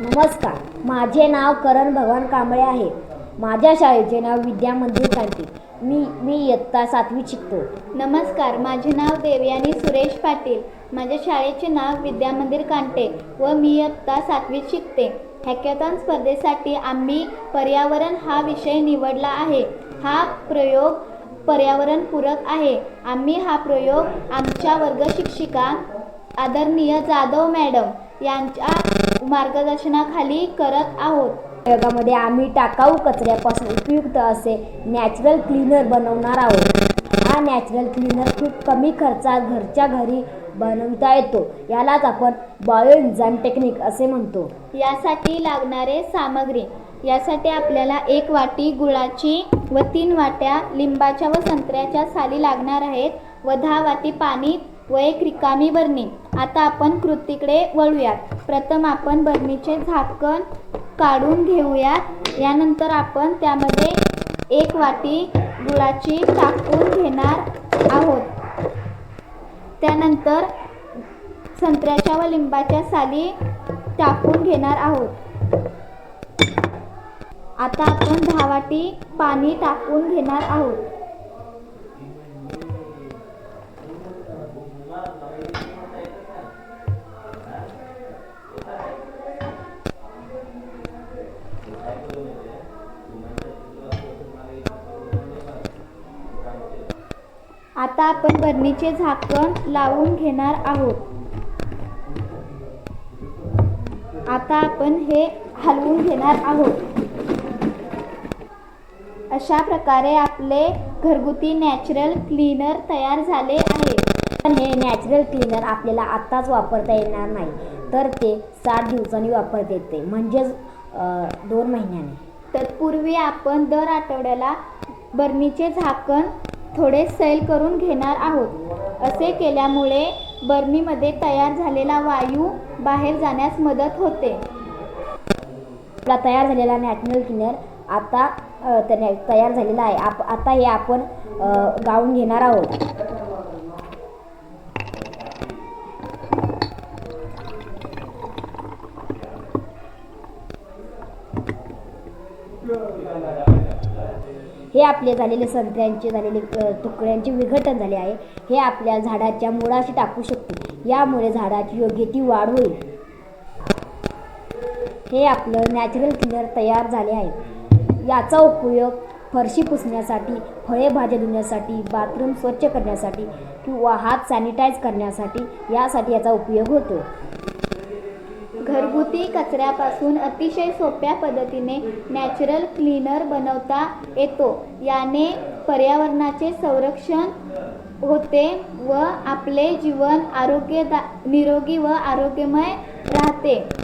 नमस्कार. माझे नाव करण भगवान कांबळे आहे. माझ्या शाळेचे नाव विद्या मंदिर कांटी मी मी इयत्ता सातवीत शिकतो. नमस्कार. माझे नाव देवयानी सुरेश पाटील. माझ्या शाळेचे नाव विद्यामंदिर कांटे व मी इयत्ता सातवीत शिकते. हॅकॅथॉन स्पर्धेसाठी आम्ही पर्यावरण हा विषय निवडला आहे. हा प्रयोग पर्यावरणपूरक आहे. आम्ही हा प्रयोग आमच्या वर्ग शिक्षिका आदरणीय जाधव मॅडम यांच्या मार्गदर्शनाखाली करत आहोत. प्रयोगामध्ये आम्ही टाकाऊ कचऱ्यापासून उपयुक्त असे नॅचरल क्लीनर बनवणार आहोत. हा नॅचरल क्लीनर खूप कमी खर्चात घरच्या घरी बनवता येतो. यालाच आपण बायोएन्झाईम टेक्निक असे म्हणतो. यासाठी लागणारे सामग्री. यासाठी आपल्याला एक वाटी गुळाची व तीन वाट्या लिंबाच्या व संत्र्याच्या साली लागणार आहेत व दहा वाटी पाणी व एक रिकामी बरणी. आता आपण कृतीकडे वळूयात. प्रथम आपण बरणीचे झाकण काढून घेऊयात. यानंतर आपण त्यामध्ये एक वाटी गुळाची टाकून घेणार आहोत. त्यानंतर संत्र्याच्या व लिंबाच्या साली टाकून घेणार आहोत. आता आपण दहा वाटी पाणी टाकून घेणार आहोत. आता आपण बरणीचे झाकण लावून घेणार आहोत. आता आपण हे हलवून घेणार आहोत. अशा प्रकारे आपले घरगुती नॅचरल क्लीनर तयार झाले आहे. पण हे नॅचरल क्लीनर आपल्याला आत्ताच वापरता येणार नाही. तर ते सात दिवसांनी वापरता येते. म्हणजेच दोन महिन्याने. तत्पूर्वी आपण दर आठवड्याला बर्मीचे झाकण थोडे सैल करून घेणार आहोत. असे केल्यामुळे बर्नीमध्ये तयार झालेला वायू बाहेर जाण्यास मदत होते. आपला तयार झालेला नॅचरल क्लिनर आता त्याने तयार झालेला आहे. आप आता हे आपण गाऊन घेणार आहोत. हे आपले झालेले संत्र्यांचे झालेले तुकड्यांचे विघटन झाले आहे. हे आपल्या झाडाच्या मुळाशी टाकू शकतो यामुळे झाडाची योग्य ती वाढ होईल. हे आपलं नॅचरल क्लीनर तयार झाले आहे. याचा उपयोग फरशी पुसण्यासाठी फळे भाज्या धुण्यासाठी बाथरूम स्वच्छ करण्यासाठी किंवा हात सॅनिटाईज करण्यासाठी यासाठी याचा उपयोग होतो. घरगुती कचऱ्यापासून अतिशय सोप्या पद्धतीने नॅचरल क्लीनर बनवता येतो. याने पर्यावरणाचे संरक्षण होते व आपले जीवन आरोग्यदा निरोगी व आरोग्यमय राहते.